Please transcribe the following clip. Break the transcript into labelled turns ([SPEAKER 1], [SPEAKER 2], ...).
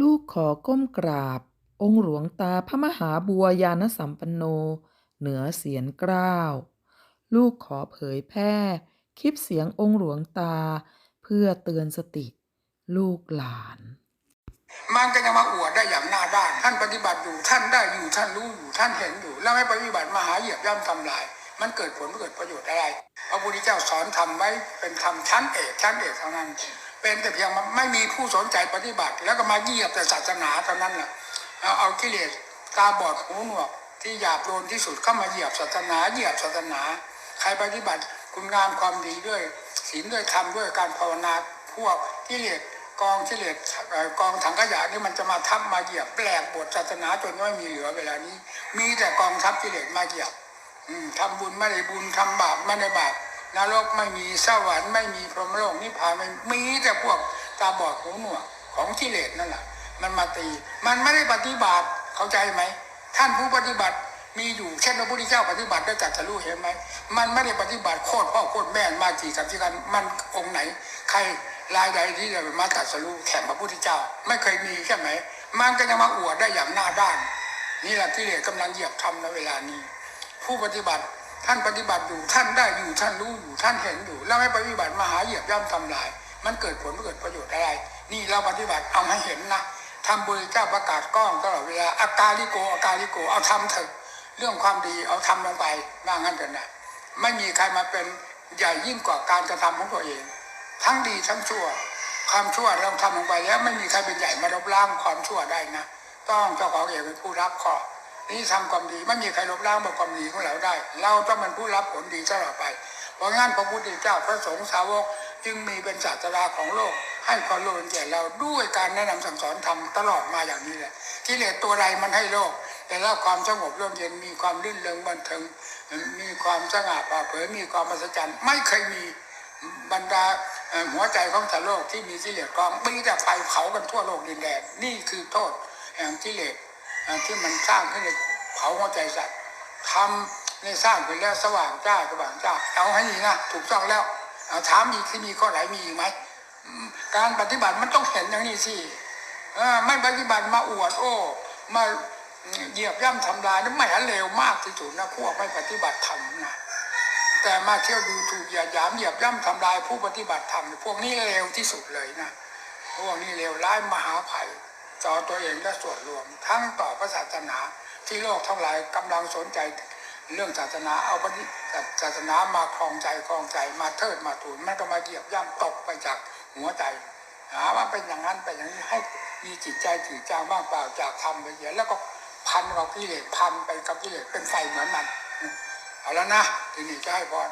[SPEAKER 1] ลูกขอก้มกราบ องค์หลวงตาพระมหาบัวยานสัมปันโน เหนือเสียนกล้าว ลูกขอเผยแพร่ คลิปเสียงองค์หลวงตา เพื่อเตือนสติ ลูกหลาน
[SPEAKER 2] มันก็จะมาอวดได้อย่างหน้าด้าน ท่านปฏิบัติอยู่ท่านได้อยู่ท่านรู้อยู่ท่านเห็นอยู่ แล้วไม่ปฏิบัติมาหาเหยียบย่ำทำลาย มันเกิดผลเกิดประโยชน์อะไรพระพุทธเจ้าสอนทำไว้เป็นธรรมชั้นเอกชั้นเอกเท่านั้น เป็นแต่เพียงไม่มีผู้สนใจปฏิบัติ แล้วก็มาเหยียบแต่ศาสนาเท่านั้นแหละเอาเอากิเลสตาบอดหูหนวกที่หยาบโลนที่สุดเข้ามาเหยียบศาสนาเหยียบศาสนา ใครปฏิบัติคุณงามความดีด้วยศีลด้วยธรรมด้วยการภาวนาพวกกิเลสกองกิเลสกองถังขยะนี่มันจะมาทับมาเหยียบแปลกบทศาสนาจนไม่มีเหลือเวลานี้ มีแต่กองทัพกิเลสมาเหยียบทำบุญไม่ได้บุญทำบาปไม่ได้บาป นรกไม่มีสวรรค์ไม่มีพรหมโลกนิพพานไม่มีแต่พวกตาบอดหูหนวกของกิเลสนั่นแหละมันมาตี มันไม่ได้ปฏิบัติเข้าใจไหม ท่านผู้ปฏิบัติมีอยู่เช่นพระพุทธเจ้าปฏิบัติได้จัดจะรู้เห็นไหม มันไม่ได้ปฏิบัติโคตรพ่อโคตรแม่มากี่กับที่กันมันองค์ไหน ใครรายใดที่จะมาตัดสรู้แข่งพระพุทธเจ้า ไม่เคยมีใช่ไหม มันก็จะมาอวดได้อย่างหน้าด้าน นี่แหละที่เหลือกำลังเหยียบทำในเวลานี้ ผู้ปฏิบัติ ท่านปฏิบัติอยู่ท่านได้อยู่ท่านรู้อยู่ท่านเห็นอยู่ แล้วไม่ปฏิบัติมาหาเหยียบย่ำทำลาย มันเกิดผลเกิดประโยชน์อะไร นี่เราปฏิบัติเอาให้เห็นนะทำบุญเจ้าประกาศกล้องตลอดเวลาอากาลิโกอากาลิโกเอาทำเถอะเรื่องความดีเอาทำลงไปว่างั้นเถอะนะไม่มีใครมาเป็นใหญ่ยิ่งกว่าการกระทำของตัวเอง ทั้งดีทั้งชั่ว ความชั่วเราทำลงไปแล้ว ไม่มีใครเป็นใหญ่มาลบล้างความชั่วได้นะ ต้องเจ้าของเองเป็นผู้รับข้อ นี่ทำความดีไม่มีใครลบล้างบความดีของเราได้ เราต้องเป็นผู้รับผลดีตลอดไป เพราะงั้นพระพุทธเจ้าพระสงฆ์สาวกจึงมีเป็นศาสดาของโลก ให้ความรู้แก่เราด้วยการแนะนำสั่งสอนทำตลอดมาอย่างนี้แหละกิเลสตัวใดมันให้โลกแต่ละความสงบร่มเย็นมีความรื่นเริงบันเทิงมีความสง่าผ่าเผยมีความมหัศจรรย์ไม่เคยมีบรรดาหัวใจของชาวโลกที่มีกิเลสกองมีแต่ไฟเผากันทั่วโลกดินแดนนี่คือโทษแห่งกิเลสเอ่อที่มันสร้างขึ้นใน เผาหัวใจสัตว์ทำในสร้างขึ้นแล้วสว่างจ้าสว่างจ้าเอาให้ดีนะถูกต้องแล้วเอาถามอีกที่มีข้อไหนมีอีกไหมการปฏิบัติมันต้องเห็นอย่างนี้สิไม่ปฏิบัติมาอวดโอ้ มาเหยียบย่ำทำลายนั่นไม่เลวมากที่สุดนะพวกไม่ปฏิบัติธรรมนะแต่มาเที่ยวดูถูกหยียดหยามเหยียบย่ำทำลายผู้ปฏิบัติธรรมพวกนี้เลวที่สุดเลยนะพวกนี้เลวร้ายมหาภัยต่อตัวเองและส่วนรวม ทั้งต่อพระศาสนา ที่โลกทั้งหลายกำลังสนใจเรื่องศาสนาเอาปฏิศาสนามาครองใจครองใจมาเทิดมาทูนมันก็มาเหยียบย่ำตกไปจากหัวใจหาว่าเป็นอย่างนั้นเป็นอย่างนี้ให้มีจิตใจถือจางบ้างเปล่าจากทำไปเยอะแล้วก็พันกับกิเลสพันไปกับกิเลสเป็นไฟเหมือนมันเอาแล้วนะทีนี้จะให้พร